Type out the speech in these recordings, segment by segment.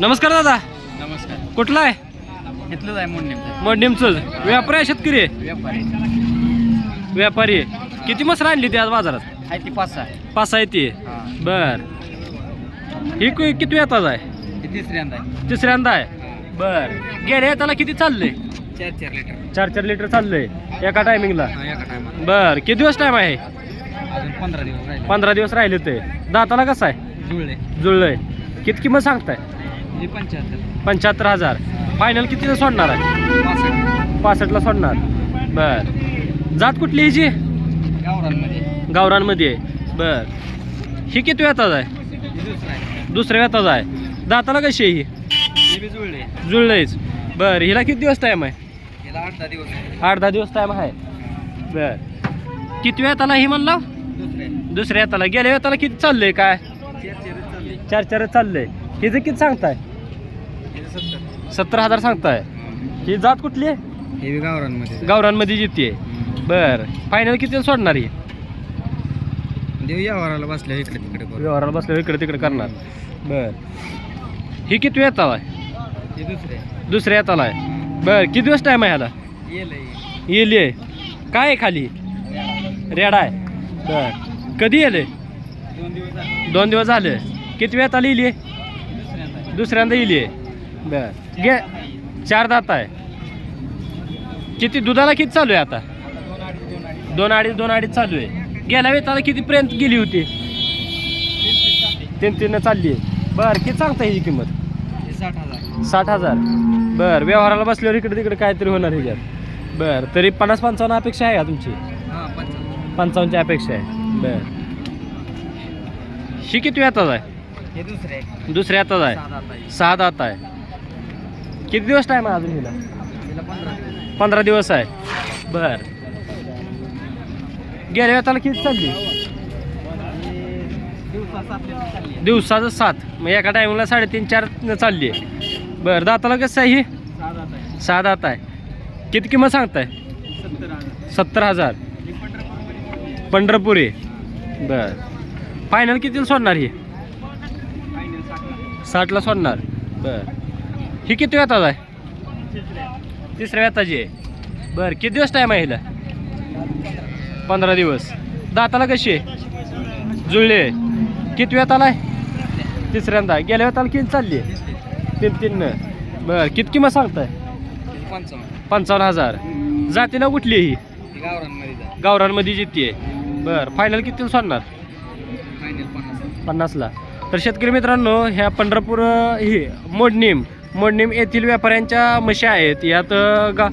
नमस्कार दादा. नमस्कार. कुठला आहे? इथलंच आहे म्हणून नेमकं मडियमचं व्यापारी आहे शेतकरी आहे? व्यापारी. व्यापारी आहे. किती मसर आणली ती आज बाजारात? आहे ती पाच सहा. पाच आहे ती. हां. बर. ही कि- किती येतात आहे? ही तिसऱ्यांदा आहे. तिसऱ्यांदा आहे. बर. गेल्या येताना किती चाललंय? चार चार लिटर. चार चार लिटर चाललंय. एका टायमिंगला हा, एका टायमाला बर. किती दिवस टाइम आहे? अजून पंधरा दिवस राहिले. पंधरा दिवस राहिले ते दाताला कसं आहे? जुळले. जुळलंय. किती किंमत सांगताय? हे पंच्याहत्तर. पंच्याहत्तर हजार. फायनल कितीला सोडणार आहे? पासष्ट. पासष्टला सोडणार. बर. जात कुठली हिची गावरांमध्ये आहे. बर. ही किती वेताच आहे? हे दुसरं आहे. दुसऱ्या वेताच आहे. दाताला कशी आहे ही? हे बी जुळले जुळलंयच बर. हिला किती दिवस टाईम आहे? याला आठ दहा दिवस आहे. आठ दहा दिवस टाईम आहे. बर. किती वेताला ही म्हणला? दुसरे दुसऱ्या वेताला. गेल्या वेताला किती चाललंय? काय? चार चार चालले चार चार चाललंय. हिचं किती सांगताय? हे सत्तर हजार सांगताय. ही जात कुठली आहे? हे बी गावरांमध्ये गावरांमध्ये जिथे बर. फायनल किती सोडणार ही? देव या वराला बसल्या इकडे तिकडे व्यवहाराला बसल्यावर इकडे तिकडे करणार. बर. ही किती वेताला आहे हे दुसरे. दुसऱ्या येताला आहे. बर. किती दिवस टाईम आहे ह्याला? येलं येली आहे. काय आहे खाली? रेडा आहे. बर. कधी येले? दोन दिवस झाले. दोन दिवस झाले. किती वेळ आली इली दुसऱ्यांदा दुसऱ्यांदा इली आहे बर. गे चार दात आहे. किती दुधाला किती चालू आहे आता? दोन अडीच दोन अडीच चालू आहे. गेल्या वेताला कितीपर्यंत गेली होती? तीन तीन चालली आहे. बर किती सांगता ह्याची किंमत? हे साठ हजार. साठ हजार बर व्यवहाराला बसल्यावर इकडे तिकडे काहीतरी होणार ह्याच्यात बर तरी पन्नास पंचावन्न अपेक्षा आहे का तुमची? हां पंचावन्न. पंचावन्नची अपेक्षा आहे. बर. ही किती येतात आहे? हे दुसरे दुसऱ्या येतात आहे. सहा दात आहे. किती दिवस टाईम आहे अजून हिला? पंधरा दिवस. आहे. बर. गेल्या वेताला किती चालली. दिवसाचं सात. मग एका टायमिंगला साडेतीन चार चालली आहे. बरं दाताला कसं आहे ही? सहा दात आहे. किती किंमत सांगताय? सत्तर हजार. सत्तर हजार. पंढरपूरमध्ये पंढरपुरी. बर. फायनल कितीला सोडणार ही? साठला सोडणार. बर. ही किती वेताच आहे? तिसऱ्या वेताची आहे. बर किती दिवस टाईम आहे हिला? पंधरा दिवस. दाताला कशी आहे? जुळले किती वेताला आहे? तिसऱ्यांदा. गेल्या वेताला किती चालली आहे? तीन तीन बर किती किंमत सांगताय? पंचावन्न पंचावन्न हजार. जातीला कुठली ही? गावरांमध्ये जिती आहे. बर फायनल कितीला सोडणार? पन्नासला. तर शेतकरी मित्रांनो ह्या पंढरपूर ही मोडणीम मोडणीम येथील व्यापाऱ्यांच्या म्हशी आहेत. यात गा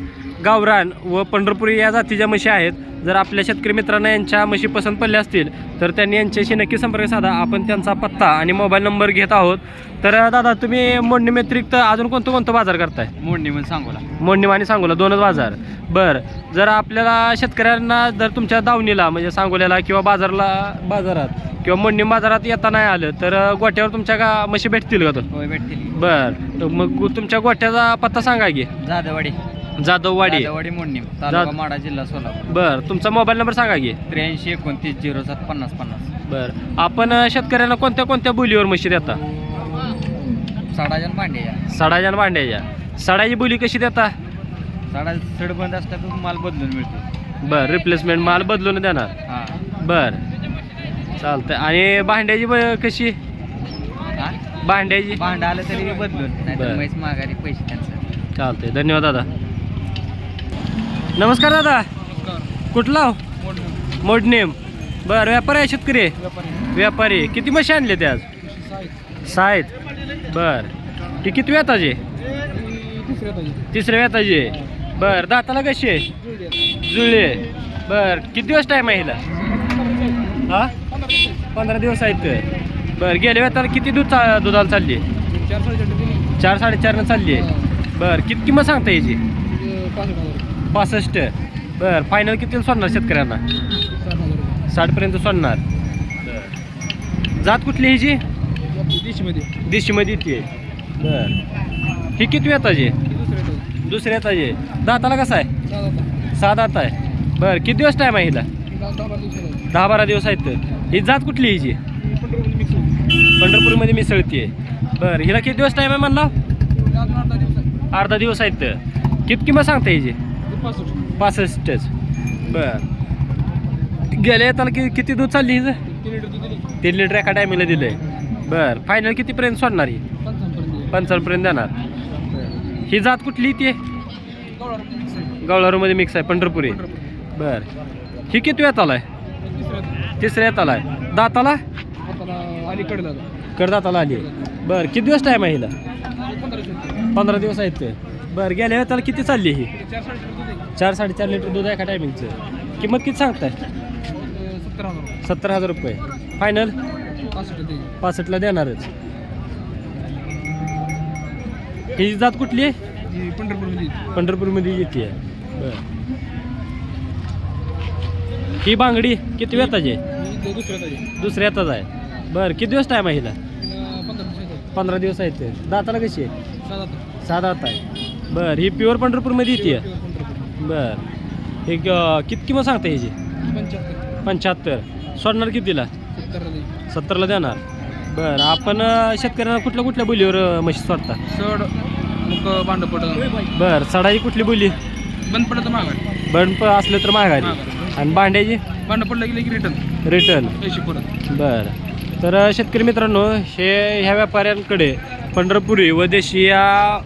गावरान व पंढरपुरी या जातीच्या म्हशी आहेत. जर आपल्या शेतकरी मित्रांना यांच्या म्हशी पसंत पडल्या असतील तर त्यांनी यांच्याशी नक्की संपर्क साधा. आपण त्यांचा पत्ता आणि मोबाईल नंबर घेत आहोत. तर दादा तुम्ही मोडणी व्यतिरिक्त अजून कोणतं कोणतं बाजार करताय? मोडणी म्हणून सांगूला मोडणीम आणि सांगोला दोनच बाजार. बरं जर आपल्याला शेतकऱ्यांना जर तुमच्या दावणीला म्हणजे सांगोल्याला किंवा बाजारला बाजारात किंवा मोडणीम बाजारात येता नाही आलं तर गोट्यावर तुमच्या का म्हशी भेटतील का तो भेटतील. बर मग तुमच्या गोठ्याचा पत्ता सांगा की. जाधववाडी. जाधववाडी. जाधववाडी मोडणी. तालुका माडा जिल्हा सोलापूर. बर तुमचा मोबाईल नंबर सांगा की. त्र्याऐंशी एकोणतीस झिरो सात पन्नास पन्नास. बर. आपण अ, शेतकऱ्यांना कोणत्या कोणत्या बोलीवर म्हशी देता? साडाजन या. सडाच्या आणि भांड्याच्या सडाची बोली कशी देता? साडा सड बंद असला तर माल बदलून मिळतो. बर रिप्लेसमेंट माल बदलून देणार. हा. बर. चालतंय. आणि भांड्याची ब- कशी? हा? भांड्याची? भांडं आलं तरी बदलून नाही बरं. तर म्हैस माघारी पैसे त्यांचं. चालतंय. धन्यवाद दादा. नमस्कार दादा. कुठला हो? मोडनेम. बर व्यापारी आहे शेतकरी? आहे? व्यापारी. किती म्हशी आणले ते आज? सहा आहेत बर. ती किती वेताची तिसऱ्या वेताची आहे बर दाताला कशी आहे? जुळले बर किती दिवस टाईम आहे हिला? हा? पंधरा दिवस आहेत ते बर गेल्या वेताला किती दूध चा दुधाला चालली? आहे चार साडेचारनं चालली आहे. बर किती किंमत सांगता याची? पासष्ट. बर फायनल कितीला सोडणार शेतकऱ्यांना? साठपर्यंत सोडणार. बर. जात कुठली ह्याची देशीमध्ये. येते बर. ही किती येताची दुसऱ्या येताची आहे. दाताला कसं आहे? सहा दात आहे. बर किती दिवस टाईम आहे हिला? दहा बारा दिवस आहेत. ही जात कुठली हिची पंढरपूरमध्ये मिसळती आहे बरं हिला किती दिवस टाईम आहे म्हणला? अर्धा दिवस आहेत. तर. किती किंमत सांगता याची पासष्टच. बर. गेल्या येताना कि किती दूध चालली हिचं? तीन लिटर एका टायमिंगला दिलंय. बर. फायनल कितीपर्यंत सोडणार ही? पंचावन्नपर्यंत देणार. ही जात कुठली ती? गवळारूमध्ये मिक्स आहे. पंढरपुरी. बर. ही किती वेळात आलाय तिसऱ्या येत आलाय दाताला? करदाताला आली बर. किती दिवस टाईम आहे हिला? पंधरा दिवस. आहेत ते. बरं. गेल्या वेळेला किती चालली ही? चार साडेचार लिटर दूध आहे एका टायमिंगचं किंमत किती सांगताय? सत्तर हजार सत्तर हजार रुपये. फायनल पासष्ट पासष्टला देणारच. ही जात कुठली आहे? पंढरपूरमध्ये पंढरपूरमध्ये येते. बर. ही बांगडी किती वेताची आहे? दुसऱ्या दुसऱ्या येताच आहे. बरं किती दिवस टाईम आहे हिला? पंधरा पंधरा दिवस आहेत. ते दाताला कशी आहे? सहा दात आहे. बरं ही प्युअर पंढरपूरमध्ये येते. बरं. हे क- किती किंमत सांगता ह्याची पंच्याहत्तर. पंच्याहत्तर. सोडणार कितीला? सत्तर सत्तरला देणार. बरं आपण अं, शेतकऱ्यांना कुठल्या कुठल्या बोलीवर अं, म्हशी सोडता? सड मुक भांड पड बरं सडाची कुठली बोली? बंद पडत मागा बंड असलं तर माघारी. आणि भांड्याची? भांड पडलं गेलं की रिटर्न रिटर्न पैसे परत. बरं. तर शेतकरी मित्रांनो हे ह्या व्यापाऱ्यांकडे पंढरपुरी व देशी या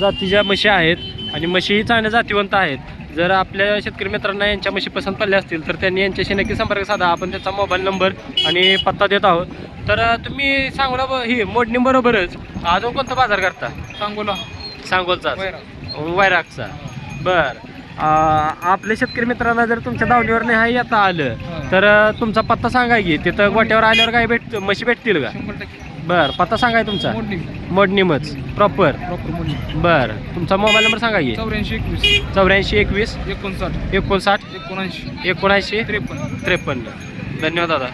जातीच्या म्हशी आहेत. आणि म्हशीही चांगल्या जातीवंत आहेत. जर आपल्या शेतकरी मित्रांना यांच्या म्हशी पसंत पडल्या असतील तर त्यांनी यांच्याशी नक्की संपर्क साधा. आपण त्यांचा मोबाईल नंबर आणि पत्ता देत आहोत. तर तुम्ही सांगोला ही मोडणी बरोबरच. अजून कोणता बाजार करता? सांगोला. सांगोलचा वैरा वैरागचा. बर. आपल्या शेतकरी मित्रांना जर तुमच्या दावणीवर नाही येता आलं तर अ, तुमचा पत्ता सांगा की तिथं गोट्यावर आल्यावर काय भेट म्हशी भेटतील का? बर पत्ता सांगाय तुमचा? मोडणी. मोडणीमच. प्रॉपर. प्रॉपर मोडणी. बर तुमचा मोबाईल नंबर सांगा की. चौऱ्याऐंशी एकवीस. चौऱ्याऐंशी एकवीस. एकोणसाठ. एकोणसाठ. एकोणऐंशी. एकोणऐंशी. त्रेपन्न. त्रेपन्न. धन्यवाद दादा.